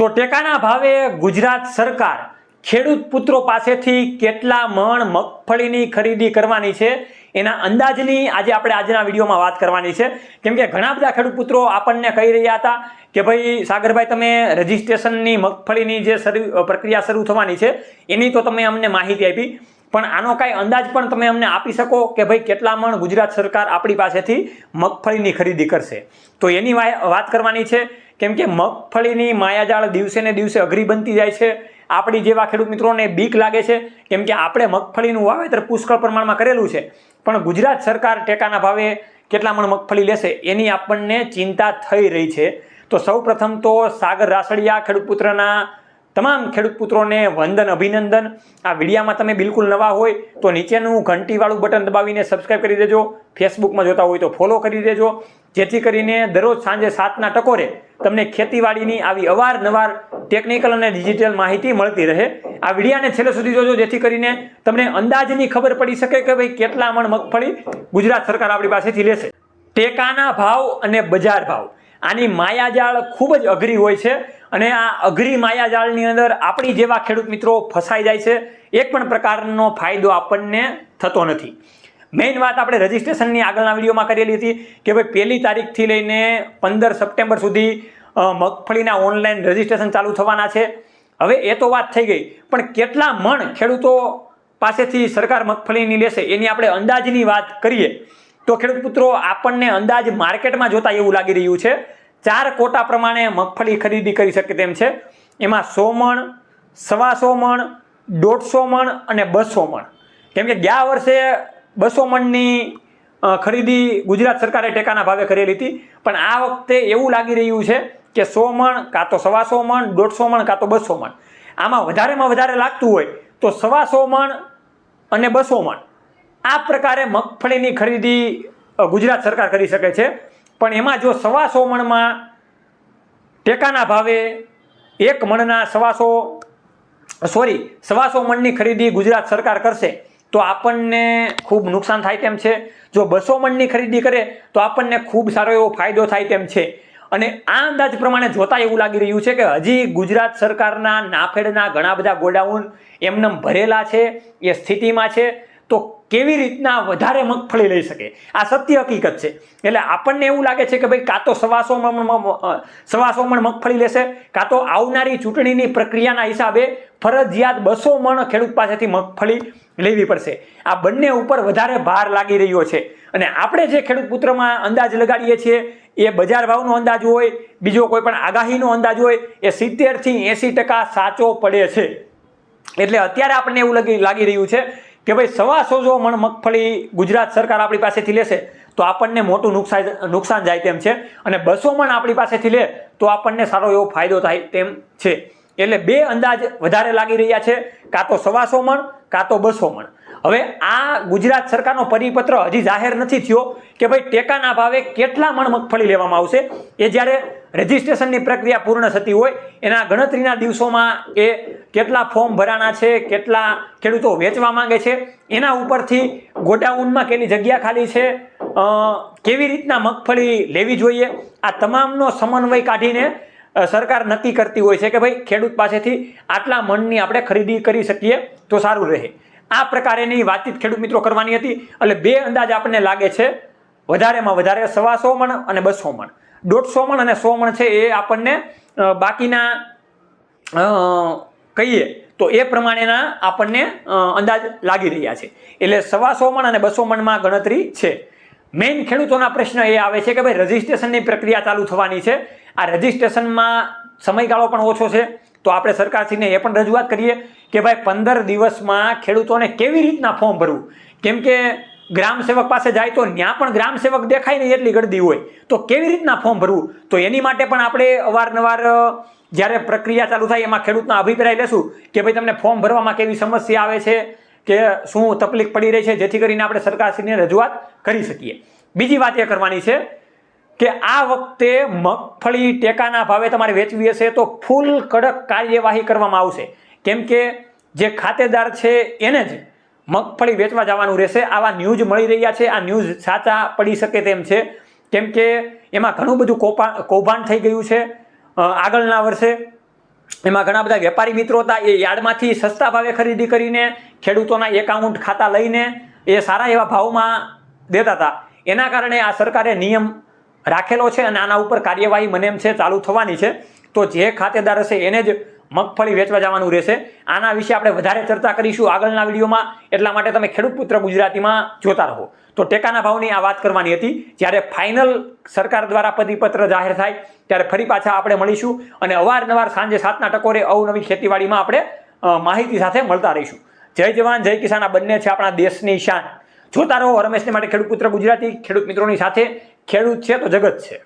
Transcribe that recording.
તો ટેકાના ભાવે ગુજરાત સરકાર ખેડૂત પુત્રો પાસેથી કેટલા મણ મગફળીની ખરીદી કરવાની છે એના અંદાજની આજે આપણે આજના વિડીયોમાં વાત કરવાની છે. કેમ કે ઘણા બધા ખેડૂત પુત્રો આપણને કહી રહ્યા હતા કે ભાઈ, સાગરભાઈ, તમે રજિસ્ટ્રેશનની મગફળીની જે પ્રક્રિયા શરૂ થવાની છે, એની તો તમે અમને માહિતી આપી. પણ આનો કાંઈ અંદાજ પણ તમે અમને આપી શકો કે ભાઈ, કેટલા મણ ગુજરાત સરકાર આપણી પાસેથી મગફળીની ખરીદી કરશે. તો એની વાત કરવાની છે કેમ કે મગફળીની માયાજાળ દિવસે ને દિવસે અઘરી બનતી જાય છે. આપણી જેવા ખેડૂત મિત્રોને બીક લાગે છે. કેમ કે આપણે મગફળીનું વાવેતર પુષ્કળ પ્રમાણમાં કરેલું છે. પણ ગુજરાત સરકાર ટેકાના ભાવે કેટલા મણ મગફળી લેશે એની આપણને ચિંતા થઈ રહી છે. તો સૌ પ્રથમ તો સાગર રાસડિયા ખેડૂત પુત્રના તમામ ખેડૂત પુત્રોને વંદન, અભિનંદન. આ વિડીયામાં તમે બિલકુલ નવા હોય તો નીચેનું ઘંટીવાળું બટન દબાવીને સબસ્ક્રાઇબ કરી દેજો. ફેસબુકમાં જોતા હોય તો ફોલો કરી દેજો. જેથી કરીને દરરોજ સાંજે સાતના ટકોરે તમને ખેતીવાડીની આવી અવારનવાર ટેકનિકલ અને ડિજિટલ માહિતી મળતી રહે. આ વિડીયાને છેલ્લે સુધી જોજો, જેથી કરીને તમને અંદાજની ખબર પડી શકે કે ભાઈ કેટલા મણ મગફળી ગુજરાત સરકાર આપણી પાસેથી લેશે. ટેકાના ભાવ અને બજાર ભાવ. આની માયાજાળ ખૂબ જ અઘરી હોય છે અને આ અઘરી માયાજાળની અંદર આપણી જેવા ખેડૂત મિત્રો ફસાઈ જાય છે. એક પણ પ્રકારનો ફાયદો આપણને થતો નથી. મેઇન વાત આપણે રજિસ્ટ્રેશનની આગળના વિડીયોમાં કરેલી હતી કે ભાઈ પહેલી તારીખથી લઈને પંદર સપ્ટેમ્બર સુધી મગફળીના ઓનલાઈન રજિસ્ટ્રેશન ચાલુ થવાના છે. હવે એ તો વાત થઈ ગઈ, પણ કેટલા મણ ખેડૂતો પાસેથી સરકાર મગફળીની લેશે એની આપણે અંદાજની વાત કરીએ. તો ખેડૂત પુત્રો, આપણને અંદાજ માર્કેટમાં જોતા એવું લાગી રહ્યું છે. ચાર કોટા પ્રમાણે મગફળી ખરીદી કરી શકે તેમ છે. એમાં સો મણ, સવાસો મણ, દોઢસો મણ અને બસો મણ. કેમ કે ગયા વર્ષે બસો મણની ખરીદી ગુજરાત સરકારે ટેકાના ભાવે કરેલી હતી. પણ આ વખતે એવું લાગી રહ્યું છે કે સો મણ, કાં તો સવાસો મણ, દોઢસો મણ, કાં તો બસો મણ. આમાં વધારેમાં વધારે લાગતું હોય તો સવાસો મણ અને બસો મણ. આ પ્રકારે મગફળીની ખરીદી ગુજરાત સરકાર કરી શકે છે. પણ એમાં જો સવાસો મણમાં ટેકાના ભાવે એક મણના સવાસો, સોરી, સવાસો મણની ખરીદી ગુજરાત સરકાર કરશે, તો આપણને ખૂબ નુકસાન થાય તેમ છે. જો બસો મણની ખરીદી કરે, તો આપણને ખૂબ સારો એવો ફાયદો થાય તેમ છે. અને આ અંદાજ પ્રમાણે જોતા એવું લાગી રહ્યું છે કે હજી ગુજરાત સરકારના નાફેડના ઘણા બધા ગોડાઉન એમનેમ ભરેલા છે, એ સ્થિતિમાં છે. તો કેવી રીતના વધારે મગફળી લઈ શકે? આ સત્ય હકીકત છે. એટલે આપણને એવું લાગે છે કે ભાઈ કાં તો સવાસો સવાસો મણ મગફળી લેશે, કાં તો આવનારી ચૂંટણીની પ્રક્રિયાના હિસાબે ફરજિયાત બસો મણ ખેડૂત પાસેથી મગફળી લેવી પડશે. આ બંને ઉપર વધારે ભાર લાગી રહ્યો છે. અને આપણે જે ખેડૂત પુત્રમાં અંદાજ લગાડીએ છીએ એ બજાર ભાવનો અંદાજ હોય, બીજો કોઈ પણ આગાહીનો અંદાજ હોય, એ સિત્તેરથી એંસી ટકા સાચો પડે છે. એટલે અત્યારે આપણને એવું લાગી લાગી રહ્યું છે કે ભાઈ સવાસો જો મણ મગફળી ગુજરાત સરકાર આપણી પાસેથી લેશે, તો આપણને મોટું નુકસાન નુકસાન જાય તેમ છે. અને બસો મણ આપણી પાસેથી લે, તો આપણને સારો એવો ફાયદો થાય તેમ છે. એટલે બે અંદાજ વધારે લાગી રહ્યા છે, કાં તો સવાસો મણ, કાં તો બસો મણ. હવે આ ગુજરાત સરકારનો પરિપત્ર હજી જાહેર નથી થયો કે ભાઈ ટેકાના ભાવે કેટલા મણ મગફળી લેવામાં આવશે. એ જ્યારે રજિસ્ટ્રેશનની પ્રક્રિયા પૂર્ણ થતી હોય, એના ગણતરીના દિવસોમાં એ કેટલા ફોર્મ ભરાણા છે, કેટલા ખેડૂતો વેચવા માંગે છે, એના ઉપરથી ગોડાઉનમાં કેટલી જગ્યા ખાલી છે કેવી રીતના મગફળી લેવી જોઈએ, આ તમામનો સમન્વય કાઢીને સરકાર નક્કી કરતી હોય છે કે ભાઈ ખેડૂત પાસેથી આટલા મણની આપણે ખરીદી કરી શકીએ તો સારું રહે. આ પ્રકારેની વાતચીત ખેડૂત મિત્રો કરવાની હતી. એટલે બે અંદાજ આપણને લાગે છે. વધારેમાં વધારે સવાસો મણ અને બસો મણ. દોઢસો મણ અને સો મણ છે એ આપણને બાકીના કહીએ તો એ પ્રમાણેના આપણને અંદાજ લાગી રહ્યા છે. એટલે સવાસો મણ અને બસો મણમાં ગણતરી છે. મેઇન ખેડૂતોના પ્રશ્ન એ આવે છે કે ભાઈ રજિસ્ટ્રેશનની પ્રક્રિયા ચાલુ થવાની છે. આ રજિસ્ટ્રેશનમાં સમયગાળો પણ ઓછો છે. તો આપણે સરકારશ્રીને એ પણ રજૂઆત કરીએ કે ભાઈ પંદર દિવસમાં ખેડૂતોને કેવી રીતના ફોર્મ ભરવું? કેમ કે ગ્રામ પાસે જાય તો ત્યાં પણ ગ્રામ સેવક દેખાય નહીં એટલી ગળદી હોય. તો કેવી રીતના ફોર્મ ભરવું? તો એની માટે પણ આપણે અવારનવાર જ્યારે પ્રક્રિયા ચાલુ થાય એમાં ખેડૂતના અભિપ્રાય લેશું કે ભાઈ તમને ફોર્મ ભરવામાં કેવી સમસ્યા આવે છે કે શું તકલીફ પડી રહી છે, જેથી કરીને આપણે સરકારશ્રીને રજૂઆત કરી શકીએ. બીજી વાત એ કરવાની છે કે આ વખતે મગફળી ટેકાના ભાવે તમારે વેચવી હશે તો ફૂલ કડક કાર્યવાહી કરવામાં આવશે. કેમ કે જે ખાતેદાર છે એને જ મગફળી વેચવા જવાનું રહેશે. આવા ન્યૂઝ મળી રહ્યા છે. આ ન્યૂઝ સાચા પડી શકે તેમ છે. કેમ કે એમાં ઘણું બધું કૌપા, કૌભાંડ થઈ ગયું છે આગળના વર્ષે. એમાં ઘણા બધા વેપારી મિત્રો હતા. એ યાર્ડમાંથી સસ્તા ભાવે ખરીદી કરીને, ખેડૂતોના એકાઉન્ટ ખાતા લઈને એ સારા એવા ભાવમાં દેતા હતા. એના કારણે આ સરકારે નિયમ રાખેલો છે અને આના ઉપર કાર્યવાહી મને એમ છે, ચાલુ થવાની છે. તો જે ખાતેદાર હશે એને જ મગફળી વેચવા જવાનું રહેશે. આના વિશે આપણે વધારે ચર્ચા કરીશું આગળના વિડીયોમાં. એટલા માટે તમે ખેડૂત પુત્ર ગુજરાતીમાં જોતા રહો. તો ટેકાના ભાવની આ વાત કરવાની હતી. જ્યારે ફાઇનલ સરકાર દ્વારા પરિપત્ર જાહેર થાય, ત્યારે ફરી પાછા આપણે મળીશું અને અવારનવાર સાંજે સાતના ટકોરે અવનવી ખેતીવાડીમાં આપણે માહિતી સાથે મળતા રહીશું. જય જવાન, જય કિસાન. આ બંને છે આપણા દેશની શાન. જોતા રહો રમેશને માટે ખેડૂત પુત્ર ગુજરાતી ખેડૂત મિત્રોની સાથે ખેડૂત છે તો જગત છે.